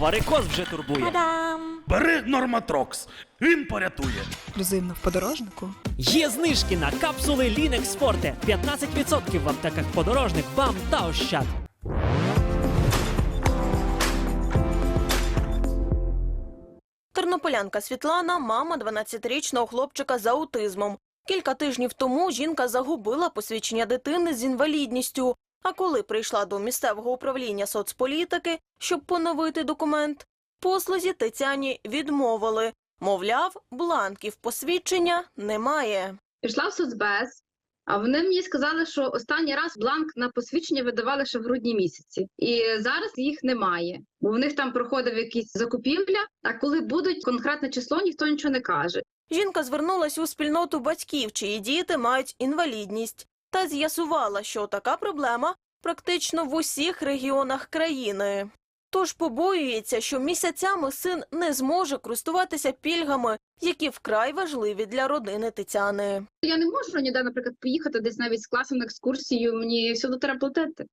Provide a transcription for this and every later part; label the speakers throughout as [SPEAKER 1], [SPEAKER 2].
[SPEAKER 1] Варикоз вже турбує.
[SPEAKER 2] Та-дам!
[SPEAKER 3] Бери Норматрокс, він порятує.
[SPEAKER 4] Ексклюзивно в подорожнику.
[SPEAKER 1] Є знижки на капсули Linux Forte. 15% в аптеках подорожник, бам та ощад.
[SPEAKER 2] Тернополянка Світлана, мама 12-річного хлопчика з аутизмом. Кілька тижнів тому жінка загубила посвідчення дитини з інвалідністю. А коли прийшла до місцевого управління соцполітики, щоб поновити документ, послузі Тетяні відмовили. Мовляв, бланків посвідчення немає.
[SPEAKER 5] Пішла в соцбез, а вони мені сказали, що останній раз бланк на посвідчення видавали ще в грудні місяці, і зараз їх немає. Бо в них там проходив якісь закупівля. А коли будуть конкретне число, ніхто нічого не каже.
[SPEAKER 2] Жінка звернулась у спільноту батьків, чиї діти мають інвалідність, та з'ясувала, що така проблема практично в усіх регіонах країни. Тож побоюється, що місяцями син не зможе користуватися пільгами, які вкрай важливі для родини Тетяни.
[SPEAKER 5] Я не можу ніде, наприклад, поїхати десь навіть з класом на екскурсію. Мені всюди треба платити.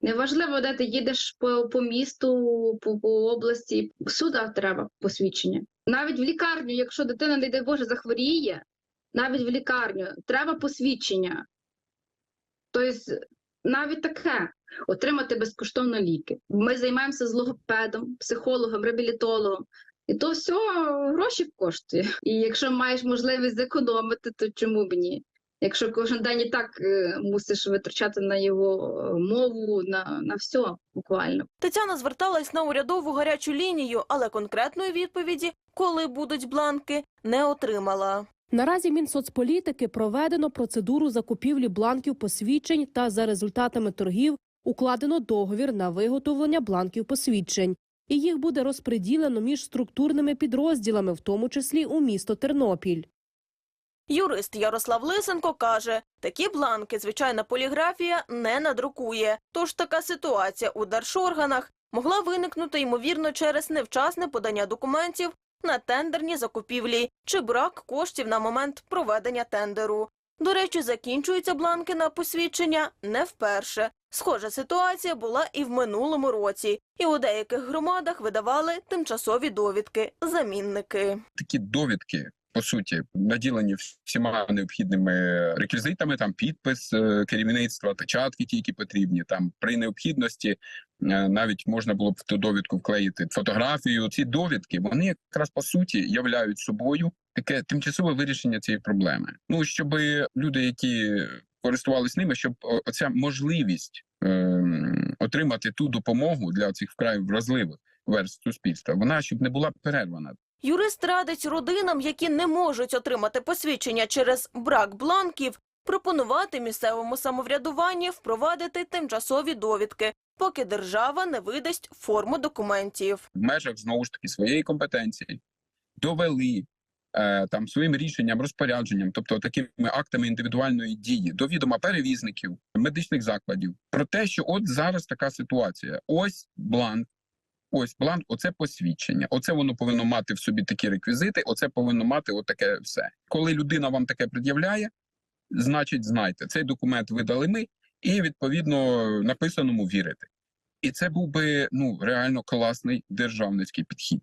[SPEAKER 5] Неважливо, де ти їдеш по, по місту, по, по області, всюди треба посвідчення. Навіть в лікарню, якщо дитина, не дай Боже, захворіє, навіть в лікарню треба посвідчення. Тобто, навіть таке отримати безкоштовно ліки. Ми займаємося з логопедом, психологом, реабілітологом. І то все гроші коштує. І якщо маєш можливість зекономити, то чому б ні? Якщо кожен день і так е, мусиш витрачати на його е, мову, на, на все буквально.
[SPEAKER 2] Тетяна зверталась на урядову гарячу лінію, але конкретної відповіді, коли будуть бланки, не отримала.
[SPEAKER 6] Наразі Мінсоцполітики проведено процедуру закупівлі бланків посвідчень та за результатами торгів укладено договір на виготовлення бланків посвідчень. І їх буде розподілено між структурними підрозділами, в тому числі у місто Тернопіль.
[SPEAKER 2] Юрист Ярослав Лисенко каже, такі бланки звичайна поліграфія не надрукує. Тож така ситуація у держорганах могла виникнути ймовірно через невчасне подання документів на тендерні закупівлі чи брак коштів на момент проведення тендеру. До речі, закінчуються бланки на посвідчення не вперше. Схожа ситуація була і в минулому році, і у деяких громадах видавали тимчасові довідки замінники.
[SPEAKER 7] такі довідки. По суті, наділені всіма необхідними реквізитами, там підпис е, керівництва, печатки, ті, які потрібні. Там при необхідності е, навіть можна було б в ту довідку вклеїти фотографію. Ці довідки вони якраз по суті являють собою таке тимчасове вирішення цієї проблеми. Ну щоб люди, які користувалися ними, щоб оця можливість ем, отримати ту допомогу для цих вкрай вразливих верств суспільства, вона щоб не була перервана.
[SPEAKER 2] Юрист радить родинам, які не можуть отримати посвідчення через брак бланків, пропонувати місцевому самоврядуванні впровадити тимчасові довідки, поки держава не видасть форму документів.
[SPEAKER 7] в межах знову ж таки своєї компетенції довели е, там своїм рішенням, розпорядженням, тобто такими актами індивідуальної дії до відома перевізників, медичних закладів, про те, що от зараз така ситуація. Ось бланк. Ось бланк, оце посвідчення. Оце воно повинно мати в собі такі реквізити. Оце повинно мати отаке все. Коли людина вам таке пред'являє, значить, знайте, цей документ видали ми, і відповідно написаному вірите. І це був би ну реально класний державницький підхід.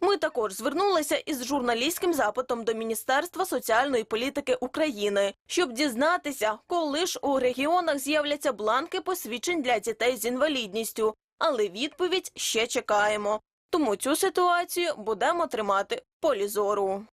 [SPEAKER 2] Ми також звернулися із журналістським запитом до Міністерства соціальної політики України, щоб дізнатися, коли ж у регіонах з'являться бланки посвідчень для дітей з інвалідністю. Але відповідь ще чекаємо. Тому цю ситуацію будемо тримати в полі зору.